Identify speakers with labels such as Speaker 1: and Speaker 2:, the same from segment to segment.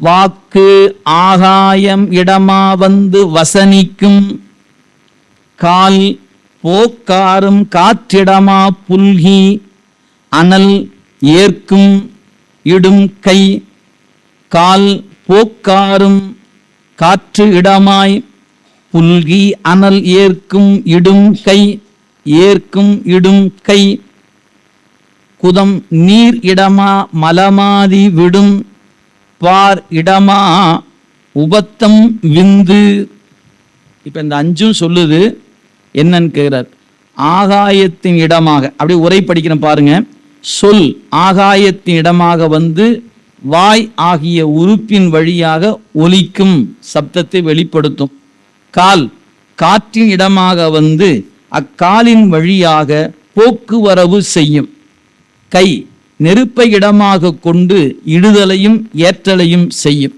Speaker 1: வாக்கு ஆகாயம் இடமா வந்து வசனிக்கும். கால் போக்காரும் காற்றிடமா புல்கி அனல் ஏற்கும் இடும் கை. கால் போக்காரும் காற்று இடமாய் புல்கி அனல் ஏற்கும் இடும் கை ஏற்கும் இடும் கை. குதம் நீர் இடமா மலமாதி விடும். பார் இடமா உபத்தம் விந்து. இப்போ இந்த அஞ்சும் சொல்லுது என்னன்னு கேட்கிறார் ஆகாயத்தின் இடமாக அப்படியே உரை படிக்கிறேன் பாருங்க. சொல் ஆகாயத்தின் இடமாக வந்து வாய் ஆகிய உறுப்பின் வழியாக ஒலிக்கும் சப்தத்தை வெளிப்படுத்தும். கால் காற்றின் இடமாக வந்து அக்காலின் வழியாக போக்குவரவு செய்யும். கை நெருப்பை இடமாக கொண்டு இடுதலையும் ஏற்றலையும் செய்யும்.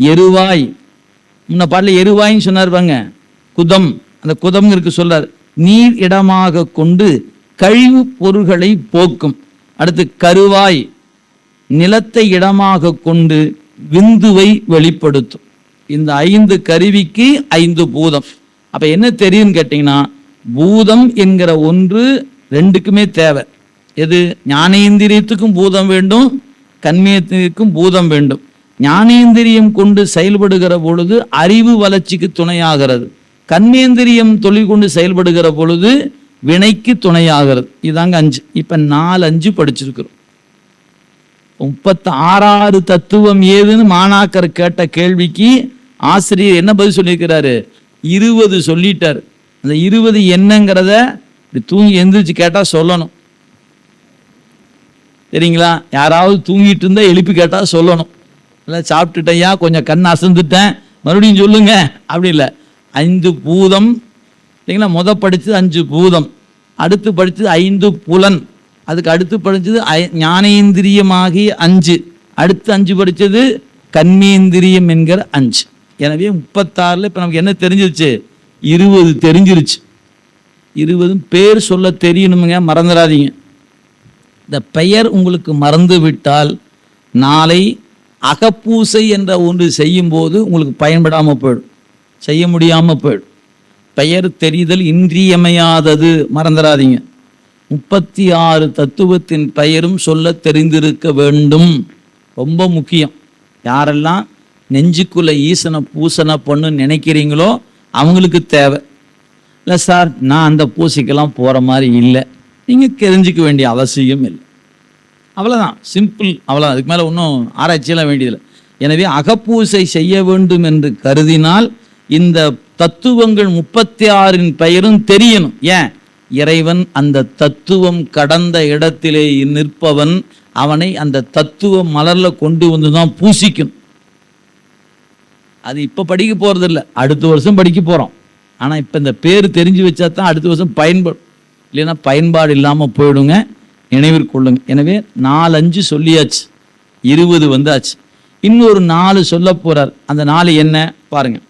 Speaker 1: எருவாய். முன்ன பாட்டில் எருவாயின்னு சொன்னார் பாங்க குதம். அந்த குதம் இருக்கு சொல்றார். நீர் இடமாக கொண்டு கழிவு பொருள்களை போக்கும். அடுத்து கருவாய். நிலத்தை இடமாக கொண்டு விந்துவை வெளிப்படுத்தும். இந்த ஐந்து கருவிக்கு ஐந்து பூதம். அப்போ என்ன தெரியும்னு கேட்டிங்கன்னா பூதம் என்கிற ஒன்று ரெண்டுக்குமே தேவை. எது? ஞானேந்திரியத்துக்கும் பூதம் வேண்டும் கண்மியத்திற்கும் பூதம் வேண்டும். ஞானேந்திரியம் கொண்டு செயல்படுகிற பொழுது அறிவு வளர்ச்சிக்கு துணையாகிறது. கண்மேந்திரியம் தொழில் கொண்டு செயல்படுகிற பொழுது வினைக்கு துணையாகிறது. இதாங்க அஞ்சு. இப்போ நாலு அஞ்சு படிச்சிருக்கிறோம். முப்பத்தி ஆறாறு தத்துவம் ஏதுன்னு மாணாக்கர் கேட்ட கேள்விக்கு ஆசிரியர் என்ன பதில் சொல்லியிருக்கிறாரு? இருபது சொல்லிட்டார். அந்த இருபது என்னங்கிறத தூங்கி எந்திரிச்சு கேட்டால் சொல்லணும். சரிங்களா யாராவது தூங்கிட்டு இருந்தால் எழுப்பி கேட்டால் சொல்லணும். இல்லை சாப்பிட்டுட்டையா கொஞ்சம் கண் அசந்துட்டேன் மறுபடியும் சொல்லுங்க. அப்படி இல்லை. ஐந்து பூதம். சரிங்களா? முத படித்தது அஞ்சு பூதம். அடுத்து படித்தது ஐந்து புலன். அதுக்கு அடுத்து படித்தது ஐ- ஞானேந்திரியமாகி அஞ்சு. அடுத்து அஞ்சு படித்தது கண்மேந்திரியம் என்கிற அஞ்சு. எனவே முப்பத்தாறுல இப்போ நமக்கு என்ன தெரிஞ்சிருச்சு? இருபது தெரிஞ்சிருச்சு. இருபதும் பேர் சொல்ல தெரியணுமுங்க மறந்துடாதீங்க. இந்த பெயர் உங்களுக்கு மறந்து விட்டால் நாளை அகப்பூசை என்ற ஒன்று செய்யும்போது உங்களுக்கு பயன்படாமல் போயிடும். செய்ய முடியாமல் போயிடும். பெயர் தெரிதல் இன்றியமையாதது. மறந்துடாதீங்க. முப்பத்தி ஆறு தத்துவத்தின் பெயரும் சொல்ல தெரிந்திருக்க வேண்டும். ரொம்ப முக்கியம். யாரெல்லாம் நெஞ்சுக்குள்ள ஈசனை பூசனை பண்ணுன்னு நினைக்கிறீங்களோ அவங்களுக்கு தேவை. இல்லை சார் நான் அந்த பூசைக்கெல்லாம் போகிற மாதிரி இல்லை. நீங்கள் தெரிஞ்சுக்க வேண்டிய அவசியம் இல்லை. அவ்வளோதான் சிம்பிள் அவ்வளோ அதுக்கு மேலே ஒன்றும் ஆராய்ச்சியெல்லாம் வேண்டியதில்லை. எனவே அகப்பூசை செய்ய வேண்டும் என்று கருதினால் இந்த தத்துவங்கள் முப்பத்தி ஆறின் பெயரும் தெரியணும். ஏன்? இறைவன் அந்த தத்துவம் கடந்த இடத்திலே நிற்பவன். அவனை அந்த தத்துவ மலரில் கொண்டு வந்து தான் பூசிக்கும் அது இப்போ படிக்க போகிறதில்ல அடுத்த வருஷம் படிக்க போகிறோம் ஆனால் இப்போ இந்த பேர் தெரிஞ்சு வச்சா தான் அடுத்த வருஷம் பயன்படும். இல்லைன்னா பயன்பாடு இல்லாமல் போயிடுங்க நினைவிற்கொள்ளுங்க எனவே நாலு அஞ்சு சொல்லியாச்சு இருபது வந்தாச்சு. இன்னொரு நாலு சொல்ல போகிறார் அந்த நாலு என்ன? பாருங்கள்